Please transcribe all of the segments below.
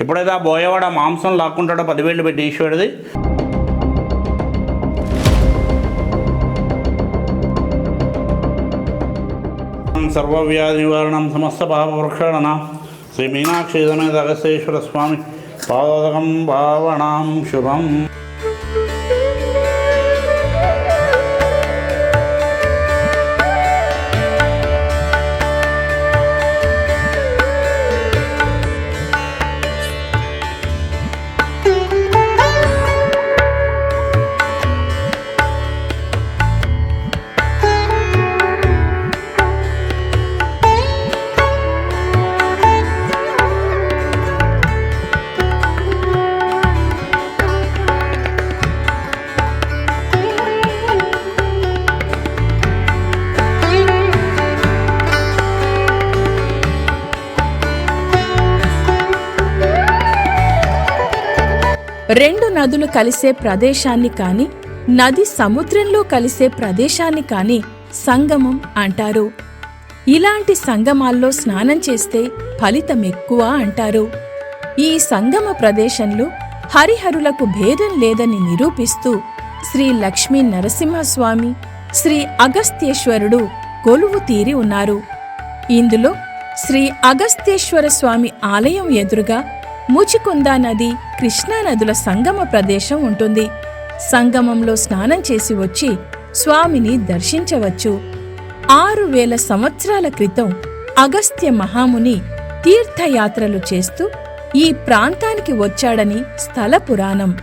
ఎప్పుడైతే ఆ బోయవాడ మాంసం లాక్కుంటాడో పదివేలు పెట్టి ఈశ్వరుడిది సర్వవ్యాధి నివారణం సమస్త పాపవృక్షాణ శ్రీ మీనాక్షి సమేత అగస్తేశ్వర స్వామి పాదోదకం భావనాం శుభం. రెండు నదులు కలిసే ప్రదేశాన్ని కాని నది సముద్రంలో కలిసే ప్రదేశాన్ని కాని సంగమం అంటారు. ఇలాంటి సంగమాల్లో స్నానం చేస్తే ఫలితం ఎక్కువ అంటారు. ఈ సంగమ ప్రదేశంలో హరిహరులకు భేదం లేదని నిరూపిస్తూ శ్రీ లక్ష్మీ నరసింహస్వామి శ్రీ అగస్త్యేశ్వరుడు కొలువు తీరి ఉన్నారు. ఇందులో శ్రీ అగస్త్యేశ్వర స్వామి ఆలయం ఎదురుగా ముచికుందా నది కృష్ణా నదుల సంగమ ప్రదేశం ఉంటుంది. సంగమంలో స్నానం చేసి వచ్చి స్వామిని దర్శించవచ్చు. ఆరు వేల సంవత్సరాల క్రితం అగస్త్య మహాముని తీర్థయాత్రలు చేస్తూ ఈ ప్రాంతానికి వచ్చాడని స్థల పురాణం.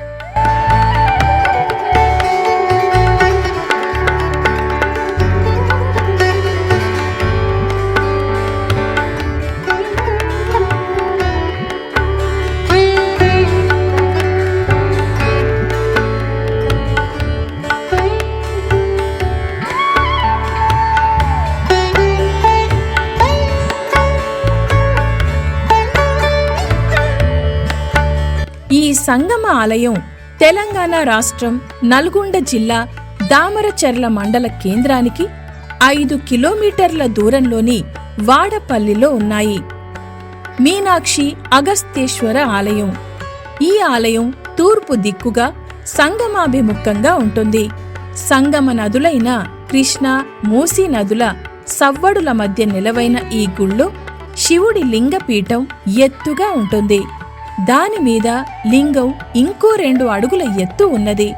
సంగమ ఆలయం తెలంగాణ రాష్ట్రం నల్గొండ జిల్లా దామరచెర్ల మండల కేంద్రానికి ఐదు కిలోమీటర్ల దూరంలోని వాడపల్లిలో ఉన్నాయి. మీనాక్షి అగస్తేశ్వర ఆలయం. ఈ ఆలయం తూర్పు దిక్కుగా సంగమాభిముఖంగా ఉంటుంది. సంగమ నదులైన కృష్ణ మూసీ నదుల సవ్వడుల మధ్య నిలవైన ఈ గుళ్ళో శివుడి లింగపీఠం ఎత్తుగా ఉంటుంది. దాని మీద లింగం ఇంకో రెండు అడుగుల ఎత్తు ఉన్నది.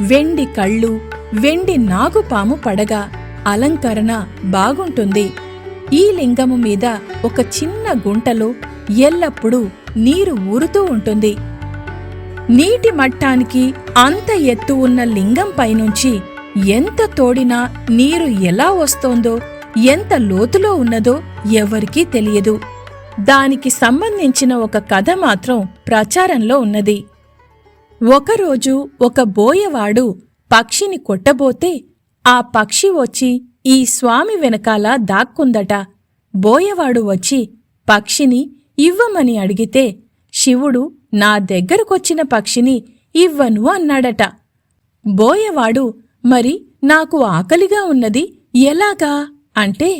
వెండి కళ్ళు వెండి నాగుపాము పడగ అలంకరణ బాగుంటుంది. ఈ లింగము మీద ఒక చిన్న గుంటలో ఎల్లప్పుడూ నీరు ఊరుతూ ఉంటుంది. నీటి మట్టానికి అంత ఎత్తు ఉన్న లింగం పైనుంచి ఎంత తోడినా నీరు ఎలా వస్తోందో ఎంత లోతులో ఉన్నదో ఎవరికీ తెలియదు. దానికి సంబంధించిన ఒక కథ మాత్రం ప్రచారంలో ఉన్నది. ఒకరోజు ఒక బోయవాడు పక్షిని కొట్టబోతే ఆ పక్షి వచ్చి ఈ స్వామి వెనకాల దాక్కుందట. బోయవాడు వచ్చి పక్షిని ఇవ్వమని అడిగితే శివుడు నా దగ్గరకొచ్చిన పక్షిని ఇవ్వను అన్నాడట. బోయవాడు మరి నాకు ఆకలిగా ఉన్నది ఎలాగా అంటే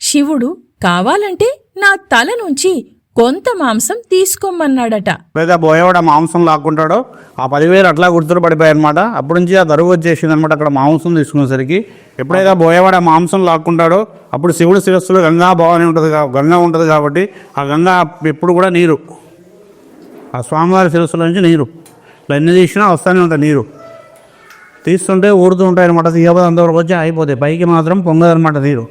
శివుడు కావాలంటే నా తల నుంచి కొంత మాంసం తీసుకోమన్నాడట. ఎప్పుడైతే ఆ బోయవాడ మాంసం లాక్కుంటాడో ఆ పదివేలు అట్లా గుర్తులు పడిపోయాయి అనమాట అప్పటి నుంచి ఆ దరువు వచ్చేసింది అనమాట అక్కడ మాంసం తీసుకునేసరికి. ఎప్పుడైతే ఆ బోయవాడ మాంసం లాక్కుంటాడో అప్పుడు శివుడు శిరస్సులో గంగా భవాని ఉంటుంది గంగా ఉంటుంది కాబట్టి ఆ గంగా ఎప్పుడు కూడా నీరు ఆ స్వామివారి శిరస్సులో నుంచి నీరు. ఇట్లా ఎన్ని తీసినా వస్తూనే ఉంటుంది నీరు. తీస్తుంటే ఊరుతూ ఉంటాయి అనమాట తీయబోదు అంతవరకు వచ్చి అయిపోతాయి పైకి మాత్రం పొంగదనమాట నీరు.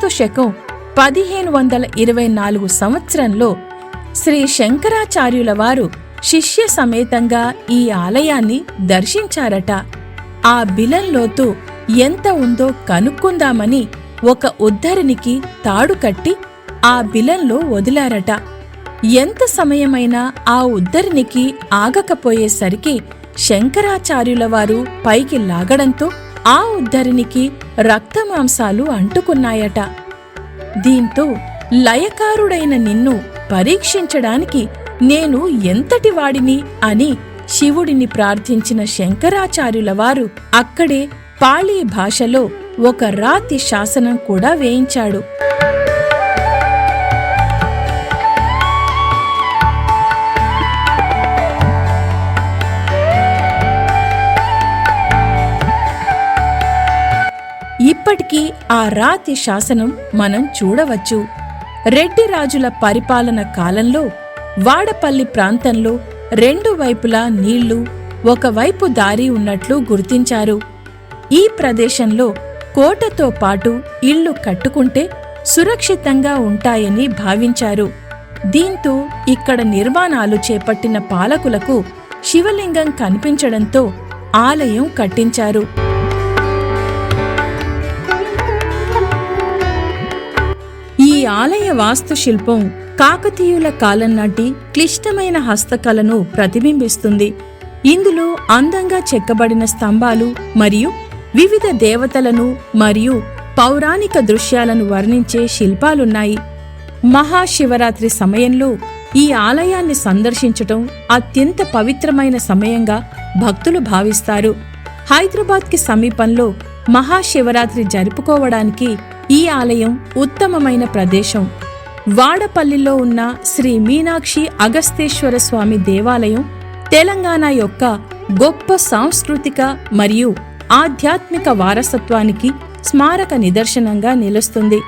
క్రీస్తు శకం పదిహేను వందల ఇరవై నాలుగు సంవత్సరంలో శ్రీ శంకరాచార్యుల వారు శిష్య సమేతంగా ఈ ఆలయాన్ని దర్శించారట. ఆ బిలంలోతు ఎంత ఉందో కనుక్కుందామని ఒక ఉద్ధరినికి తాడు కట్టి ఆ బిలంలో వదిలారట. ఎంత సమయమైనా ఆ ఉద్ధరినికి ఆగకపోయేసరికి శంకరాచార్యుల వారు పైకి లాగడంతో ఆ ఉద్ధరినికి రక్తమాంసాలు అంటుకున్నాయట. దీంతో లయకారుడైన నిన్ను పరీక్షించడానికి నేను ఎంతటి వాడిని అని శివుడిని ప్రార్థించిన శంకరాచార్యుల వారు అక్కడే పాళీ భాషలో ఒక రాతి శాసనం కూడా వేయించాడు. ఆ రాతి శాసనం మనం చూడవచ్చు. రెడ్డి రాజుల పరిపాలన కాలంలో వాడపల్లి ప్రాంతంలో రెండు వైపులా నీళ్ళు ఒకవైపు దారి ఉన్నట్లు గుర్తించారు. ఈ ప్రదేశంలో కోటతో పాటు ఇళ్ళు కట్టుకుంటే సురక్షితంగా ఉంటాయని భావించారు. దీంతో ఇక్కడ నిర్మాణాలు చేపట్టిన పాలకులకు శివలింగం కనిపించడంతో ఆలయం కట్టించారు. ఆలయ వాస్తుశిల్పం కాకతీయుల కాలం నాటి క్లిష్టమైన హస్తకళను ప్రతిబింబిస్తుంది. ఇందులో అందంగా చెక్కబడిన స్తంభాలు మరియు వివిధ దేవతలను మరియు పౌరాణిక దృశ్యాలను వర్ణించే శిల్పాలున్నాయి. మహాశివరాత్రి సమయంలో ఈ ఆలయాన్ని సందర్శించటం అత్యంత పవిత్రమైన సమయంగా భక్తులు భావిస్తారు. హైదరాబాద్కి సమీపంలో మహాశివరాత్రి జరుపుకోవడానికి ఈ ఆలయం ఉత్తమమైన ప్రదేశం. వాడపల్లిలో ఉన్న శ్రీ మీనాక్షి అగస్తేశ్వర స్వామి దేవాలయం తెలంగాణ యొక్క గొప్ప సాంస్కృతిక మరియు ఆధ్యాత్మిక వారసత్వానికి స్మారక నిదర్శనంగా నిలుస్తుంది.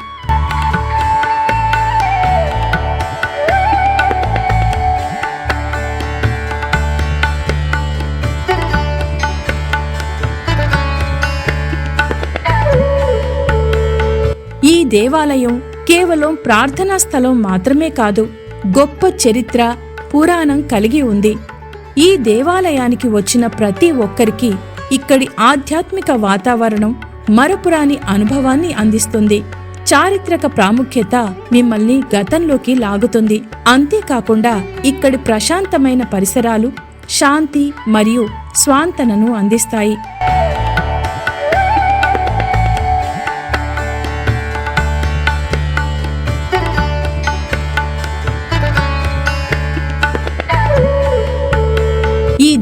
దేవాలయం కేవలం ప్రార్థనా స్థలం మాత్రమే కాదు గొప్ప చరిత్ర పురాణం కలిగి ఉంది. ఈ దేవాలయానికి వచ్చిన ప్రతి ఒక్కరికి ఇక్కడి ఆధ్యాత్మిక వాతావరణం మరపురాని అనుభవాన్ని అందిస్తుంది. చారిత్రక ప్రాముఖ్యత మిమ్మల్ని గతంలోకి లాగుతుంది. అంతేకాకుండా ఇక్కడి ప్రశాంతమైన పరిసరాలు శాంతి మరియు స్వాంతనను అందిస్తాయి.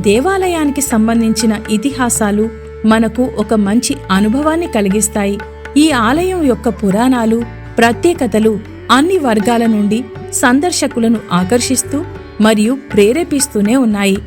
దేవాలయానికి సంబంధించిన ఇతిహాసాలు మనకు ఒక మంచి అనుభవాన్ని కలిగిస్తాయి. ఈ ఆలయం యొక్క పురాణాలు ప్రత్యేకతలు అన్ని వర్గాల నుండి సందర్శకులను ఆకర్షిస్తూ మరియు ప్రేరేపిస్తూనే ఉన్నాయి.